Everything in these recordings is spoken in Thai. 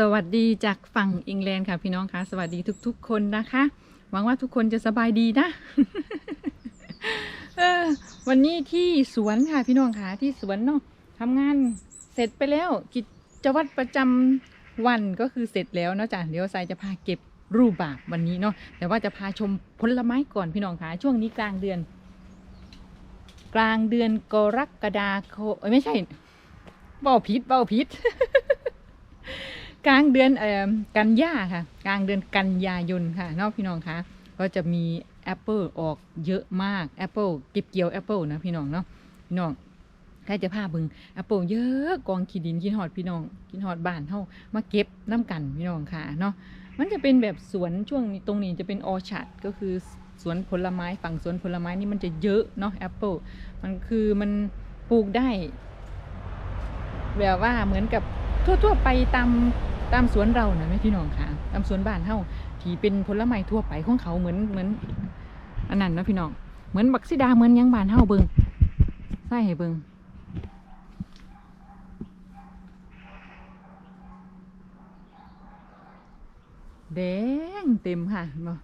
สวัสดีจากฝั่งอังกฤษค่ะพี่น้องคะสวัสดีทุก ๆ คนนะคะ หวังว่าทุกคนจะสบายดีนะวันนี้ที่สวนค่ะพี่น้องคะที่สวนเนาะทำงานเสร็จไปแล้ว กิจวัตรประจำวันก็คือเสร็จแล้วเนาะจ้ะเดี๋ยวสายจะพาเก็บรูปบาปวันนี้เนาะแต่ว่าจะพาชมผลไม้ก่อนพี่น้องคะช่วงนี้กลางเดือน กลางเดือนกรกฎาคมเอ้ยไม่ใช่เบ้าพิษเบ้าพิษ กลางเดือนเอ่อกันยาค่ะ กลางเดือนกันยายนค่ะนอกพี่น้องคะก็จะมีแอปเปิลออกเยอะมากแอปเปิลเก็บเกี่ยวแอปเปิลนะพี่น้องเนาะพี่น้องใครจะพาเบึงแอปเปิลเยอะกองขีดินกินหอดพี่น้องกินหอดบ้านเฮามาเก็บน้ำกันพี่น้องค่ะเนาะมันจะเป็นแบบสวนช่วงนี้ตรงนี้จะเป็นออชาร์ดก็คือสวนผลไม้ฝั่งสวนผลไม้นี่มันจะเยอะเนาะแอปเปิลมันคือมันปลูกได้ แบบว่าเหมือนกับทั่ว ๆ ไปตาม ตามสวนเรานะแม่พี่น้องค่ะ ตามสวนบ้านเฮาที่เป็นผลไม้ทั่วไปของเขาเหมือนเหมือนอันนั้นนะพี่น้อง เหมือนบักซิดาเหมือนยังบ้านเฮาเบิงใส่ให้เบิงแดงเต็มค่ะเนบ่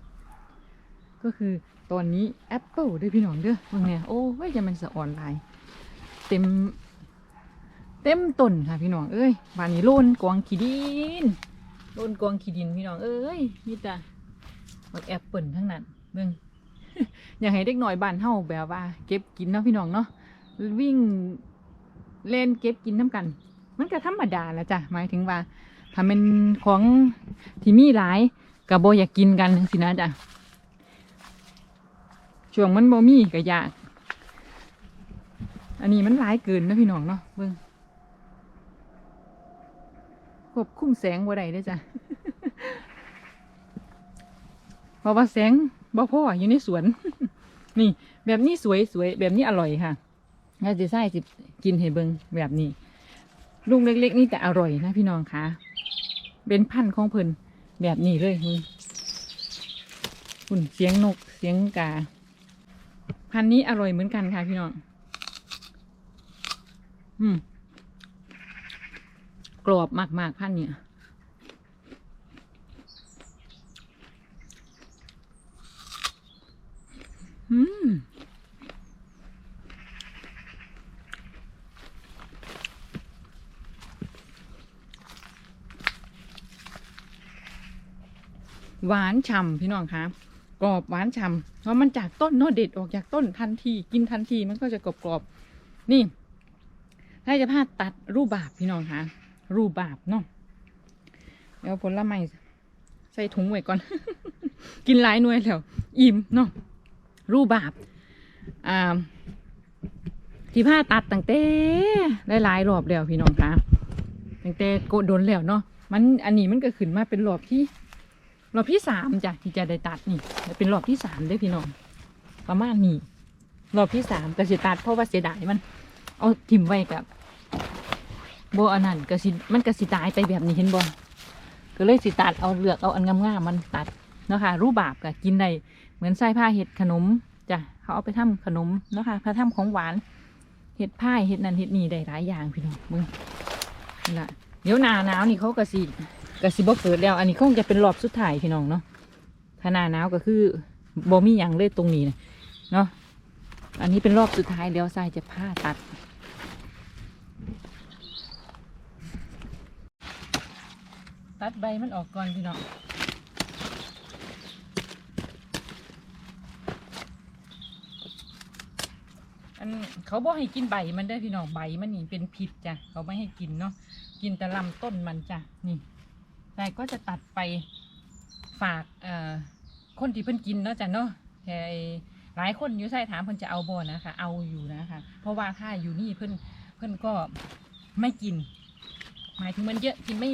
ก็คือตอนนี้แอปเปิลด้วยพี่น้องเด้อเบิ่งเนี่ยโอ้ยจะมันสะอ่อนหลาย เต็ม เต็มต้นค่ะพี่น้องเอ้ยบ้านนี้โลนกวางขี้ดินโลนกวางขี้ดินพี่น้องเอ้ยมีแต่บักแอปเปิลทั้งนั้นเบิ่งอยากให้เด็กหน่อยบ้านเฮาแบบว่า เก็บกินเนาะพี่น้องเนาะวิ่งเล่นเก็บกินน้ำกัน มันก็ธรรมดาแหละจ้ะหมายถึงว่าถ้าเป็นของที่มีหลายกับโบอยากกินกันสินะจ้ะช่วงมันบ่มีก็อยาก อันนี้มันหลายเกินนะพี่น้องเนาะเบิ่ง ควบคุมแสงบ่ได้เด้จ้ะเพราะว่าแสงบ่พ่ออยู่ในสวน นี่ แบบนี้สวยสวยแบบนี้อร่อยค่ะน่าจะใส่สิกินให้เบิงแบบนี้ ลูกเล็ก ๆ นี่แต่อร่อยนะพี่น้องคะเป็นพันธุ์ของเพิ่นแบบนี้เลยคุณเสียงนกเสียงกา พันธุ์นี้อร่อยเหมือนกันค่ะพี่น้อง อืม กรอบมาก ๆ พันเนี่ยอืมหวานฉ่ำพี่น้องคะกรอบหวานฉ่ำเพราะมันจากต้นเนอะเด็ดออกจากต้นทันทีกินทันทีมันก็จะกรอบๆนี่ถ้าจะพาตัดรูปบาปพี่น้องคะ รูปบาปเนาะเดี๋ยวผลไม้ใส่ถุงไว้ก่อน กินหลายหน่วยแล้ว อิ่มเนาะรูปบาปอ่าที่ผ้าตัดตั้งแต่หลายๆรอบแล้วพี่น้องคะตั้งแต่โกดโดนแล้วเนาะมันอันนี้มันก็ขึ้นมาเป็นรอบที่รอบที่สามจ้ะที่จะได้ตัดนี่เป็นรอบที่สามได้อพี่น้องประมาณนี้รอบที่สามก็สิตัดเพราะว่าเสียดายมัน เอาทิ่มไว้กับ โบอันนั้นก็สิมันก็สิตายไปแบบนี้เห็นบ่ก็เลยสิตัดเอาเลือกเอาอันงามๆมันตัดเนาะค่ะ รูปบาปก็กินได้เหมือนไส้ผ้าเห็ดขนมจ้ะเขาเอาไปทำขนมเนาะค่ะพาทำของหวานเห็ดผ้าเห็ดนั่นเห็ดนี่ได้หลายอย่างพี่น้องมึงนี่ละเดี๋ยวหนาหนาวนี่เขาก็สิก็สิบ่เกิดแล้ว อันนี้คงจะเป็นรอบสุดท้ายพี่น้องเนาะถ้าหนาหนาวก็คือบ่มีหยังเลยตรงนี้นะเนาะอันนี้เป็นรอบสุดท้ายเดี๋ยวทรายจะผ้าตัด ตัดใบมันออกก่อนพี่น้องอันเขาบอกให้กินใบมันได้พี่น้องใบมันนี่เป็นพิษจ้ะเขาไม่ให้กินเนาะกินแต่ลำต้นมันจ้ะนี่แต่ก็จะตัดไปฝากเอ่อคนที่เพิ่นกินเนาะจ้ะเนาะแค่หลายคนอยู่ใส่ถามเพิ่นจะเอาบ่นะคะ เอาอยู่นะคะ เพราะว่าถ้าอยู่นี่เพิ่นเพิ่นก็ไม่กิน หมายถึงมันเยอะกินไม่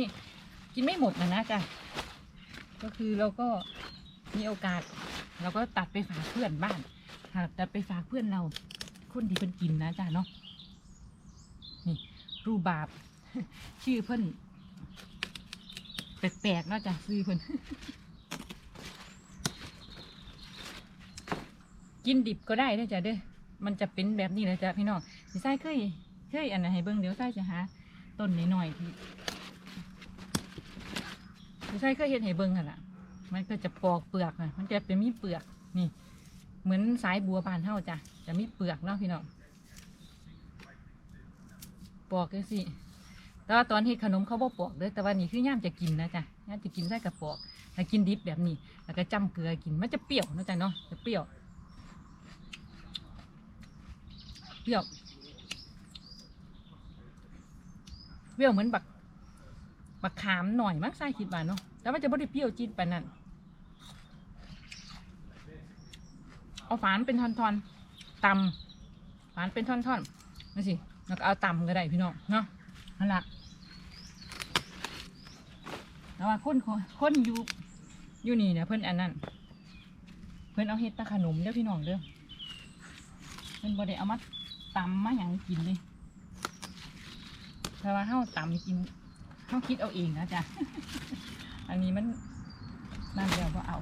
กินไม่หมดนะนะจ้ะก็คือเราก็มีโอกาส เราก็ตัดไปฝากเพื่อนบ้านค่ะตัดไปฝากเพื่อนเรา คนที่เพิ่นกินนะจ้ะเนาะนี่รูบาปชื่อเพิ่นแปลกๆนะจ้ะชื่อเพิ่นกินดิบก็ได้เด้อจ้ะเด้อมันจะเป็นแบบนี้เลยจ้ะพี่น้องสิไส้เคยเคยอันไหนให้เบิ่งเดี๋ยวไส้จะหาต้นหน่อยๆที่ พี่ชายเคยเห็นให้เบิ่งอะล่ะ มันก็จะปอกเปลือกนะมันจะเป็นมีเปลือกนี่ เหมือนสายบัวบานเท่าจ้ะจะมีเปลือกเนาะพี่น้องปอกกันสิแต่ว่าตอนเฮ็ดขนมเขาบ่ปอกเด้อแต่ว่านี่คือย่ามจะกินนะจ้ะย่ามจะกินใส่กระปอกถ้ากินดิบแบบนี้แล้วก็จ้ำเกลือกินมันจะเปรี้ยวนะจ๊ะเนาะจะเปรี้ยวเปรี้ยวเปรี้ยวเหมือนบัก บักขามหน่อยมั้งใส่คิดว่าเนาะแต่ว่าจะไม่ได้เปรี้ยวจี๊ดปนนั้นเอาฝานเป็นท่อนๆตำฝานเป็นท่อนๆนั่นสิแล้วก็เอาตำก็ได้พี่น้องเนาะนั่นละแต่ว่าคนคนคนอยู่อยู่นี่เนี่ยเพิ่อนอันนั้นเพิ่อนเอาเฮ็ดตะขนมเด้อพี่น้องเด้อเพิ่อนบ่ได้เอามาตำมาหยังกินเลยแต่ว่าเฮาตำกิน เขาคิดเอาเองนะจ๊ะ อันนี้มันนั่นแล้วก็เอา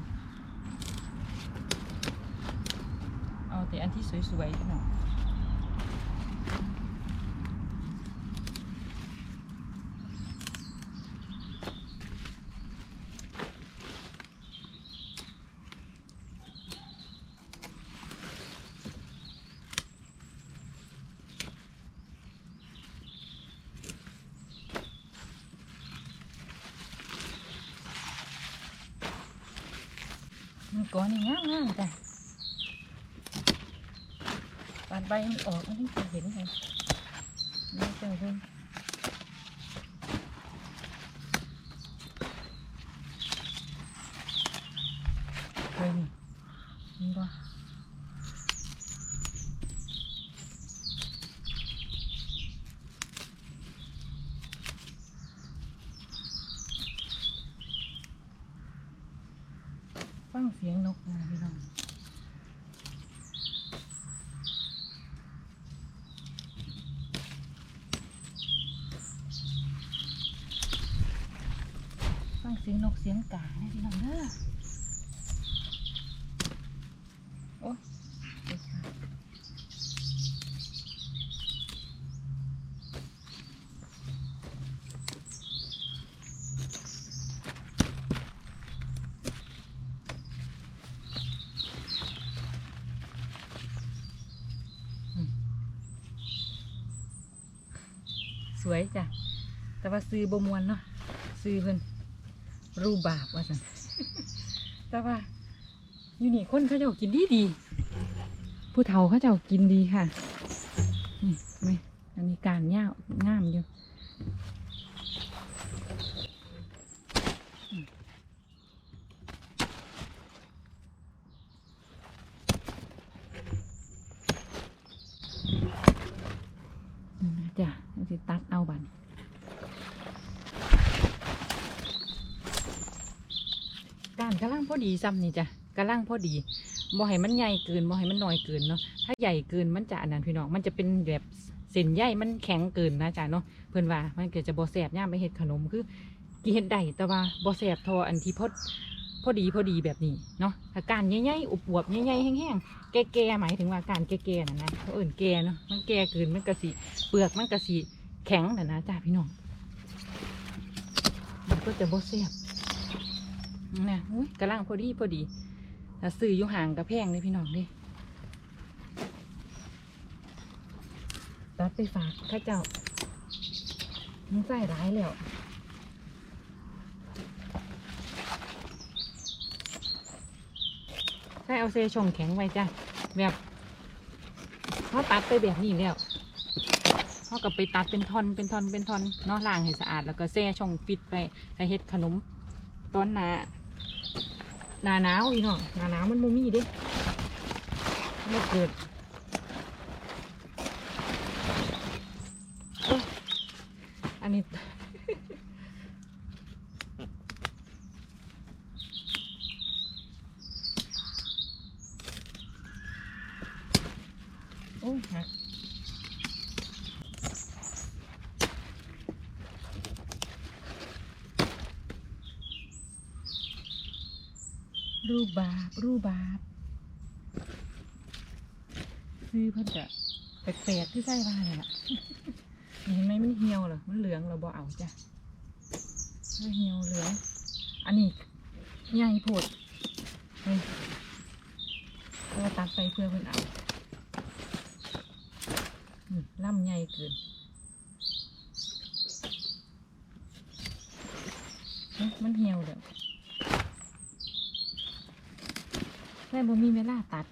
เอาแต่อันที่สวยๆหน่อย มันก่อนนี่งามงามจ้ะปาดใบมันออกมันจะเห็นไงนี่เจอเพิ่นเพิ่นนี่บ่ ฟังเสียงนกนะพี่น้องฟังเสียงนกเสียงกาเนี่ยพี่น้องเด้อโอ้เดี๋ยวค่ะอืมส วยจ้ะ แต่ว่าซื้อบมวนเนาะซื้อเพิ่นรูปบาปว่าสันแต่ว่าอยู่นี่คนเขาเจ้ากินดีดี ผู้เฒ่าเขาเจ้ากินดีค่ะ นี่ไหมอันนี้การง่าวงามอยู่อืมนี่นะ จ้ะเราจะตัดเอาบันการกระลังพอดีซ้ำนี่จ้ะกระลังพอดีบ่ให้มันใหญ่เกินบ่ให้มันน้อยเกินเนาะถ้าใหญ่เกินมันจะอันนั้นพี่น้องมันจะเป็นแบบเส้นใยมันแข็งเกินนะจ๊ะเนาะเพิ่นว่ามันเก็จะบ่แสบย่ามไปเฮ็ดขนมคือกินเฮ็ดได้แต่ว่าบ่แสบทออันที่พอพอดีพอดีแบบนี้เนาะถ้าการใหญ่ๆอวบใหญ่ๆแห้งๆแก่ๆหมายถึงว่าการแก่ๆนะนะเขาอื่นแก่เนาะมันแก่เกินมันก็สิเปลือกมันก็สิ แข็งน่นะจ้ะพี่น้องมันก็จะบ่แสบนะอุ้ยกำลังพอดีพอดีถ้าซื้ออยู่ห่างกับแพงเลยพี่น้องดิตัดไปฝากข้าเจ้ามันใส่ร้ายแล้วใส่เอาเซชงแข็งไว้จ้ะแบบเขาตัดไปแบบนี้แล้ว เขาก็ไปตัดเป็นท่อนเป็นท่อนเป็นท่อนเนาะล้างให้สะอาดแล้วก็แซ่ช่องฟิตไปให้เฮ็ดขนมต้นหนาหนาหนาวอีกเนาะหนาหนาวมันโมมีเด้ไม่เกิดอันนี้ โอ้ยหัก รูปบาปรูปบาปซื้อเพิ่นจะแปลกๆที่ใส่ว่าเลยล่ะเห็นไหมมันเหี่ยวเหรอมันเหลืองเราบ่เอาจ้ะเหี่ยวเหลืองอันนี้ใหญ่โพดเฮ้ยเราตัดไปเพื่อเพิ่นเอาล่ำใหญ่เกินมันเหี่ยวเดี๋ยว แม่บ่มีเวลาตัด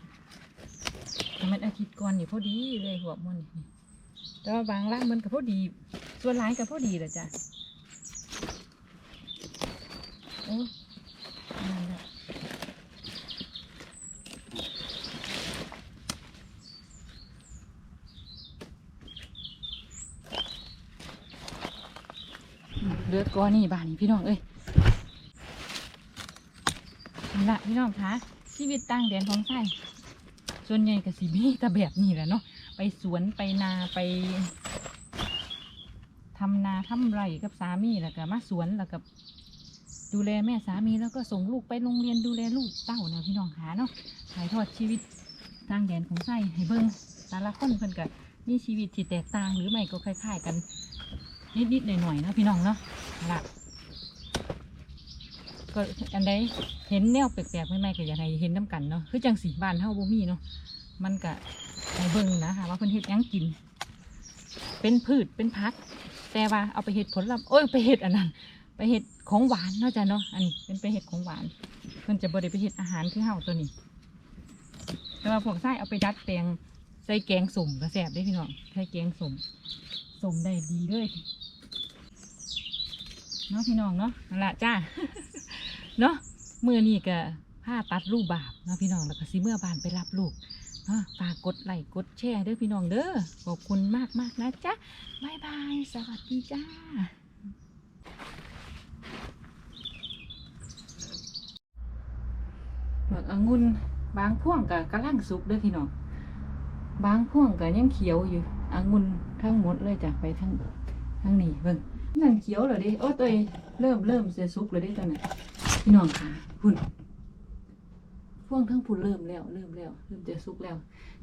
แต่มันอาทิตย์ก่อนนี่พอดีเลยหัวมันนี่แต่ว่าบางล่างมันก็พอดี ส่วนหลายก็พอดีแหละจ้ะโอ้นั่นแหละเลือดก้อนนี่บ้านนี่พี่น้องเอ้ยนี่ละพี่น้องคะ ชีวิตต่างแดนของไส้ส่วนใหญ่ก็สิมีแต่แบบนี้แหละเนาะไปสวนไปนาไปทำนาทำไรกับสามีแล้วก็มาสวนแล้วก็ดูแลแม่สามีแล้วก็ส่งลูกไปโรงเรียนดูแลลูกเต้านะพี่น้องหาเนาะถ่ายทอดชีวิตทางแดนของไส้ให้เบิ่งแต่ละคนเพิ่นก็มีชีวิตที่แตกต่างหรือไม่ก็คล้ายๆกันนิดๆหน่อยๆนะพี่น้องเนาะล่ะ ก็อันใดเห็นแนวแปลกๆใหม่ๆก็อยากให้เห็นน้กันเนาะคือจังสีบ้านเฮาบ่มีเนาะมันก็ให้เบิ่งนะคะว่าเพิ่นเฮ็ดยังกิน เป็นพืชเป็นพัก แต่ว่าเอาไปเฮ็ดผลลัพธ์โอ้ยไปเฮ็ดอันนั้น ไปเห็ดของหวานเนาะจ้ะเนาะอันนี้เป็นไปเห็ดของหวาน เพิ่นจะบ่ได้ไปเห็ดอาหารคือเฮาตัวนี้ แต่ว่าพวกไส้เอาไปดัดแปลงใส่แกงสุ่มก็แซ่บได้พี่น้องใส่แกงสุ่มสุ่มได้ดีเลยเนาะพี่น้องเนาะนั่นแหละจ้า เนาะเมื่อนี้ก็ผ้าตัดรูปบาปเนาะพี่น้องแล้วก็สิเมื่อบานไปรับลูกเนาะฝากกดไลค์กดแชร์เด้อพี่น้องเด้อขอบคุณมากมากนะจ๊ะบายบายสวัสดีจ้าหมากองุ่นบางพ่วงก็กำลังสุกเด้อพี่น้องบางพ่วงก็ยังเขียวอยู่องุ่นทั้งหมดเลยจ้ะไปทั้งทั้งนี้เบิ่งนั่นเขียวเลยดิโอ้ตัวเริ่มเริ่มเสียสุกเลยดิตอนนั้ พี่น้องค่ะพุ่นพ่วงทั้งพุ่นเริ่มแล้ว เริ่มแล้ว เริ่มจะสุกแล้ว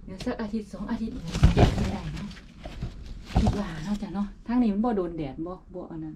เดี๋ยวสักอาทิตย์สองอาทิตย์เก็บไม่ได้นะคิดว่าเนาะจ้ะเนาะทางนี้มันบ่โดนแดดบ่บ่อันนั้น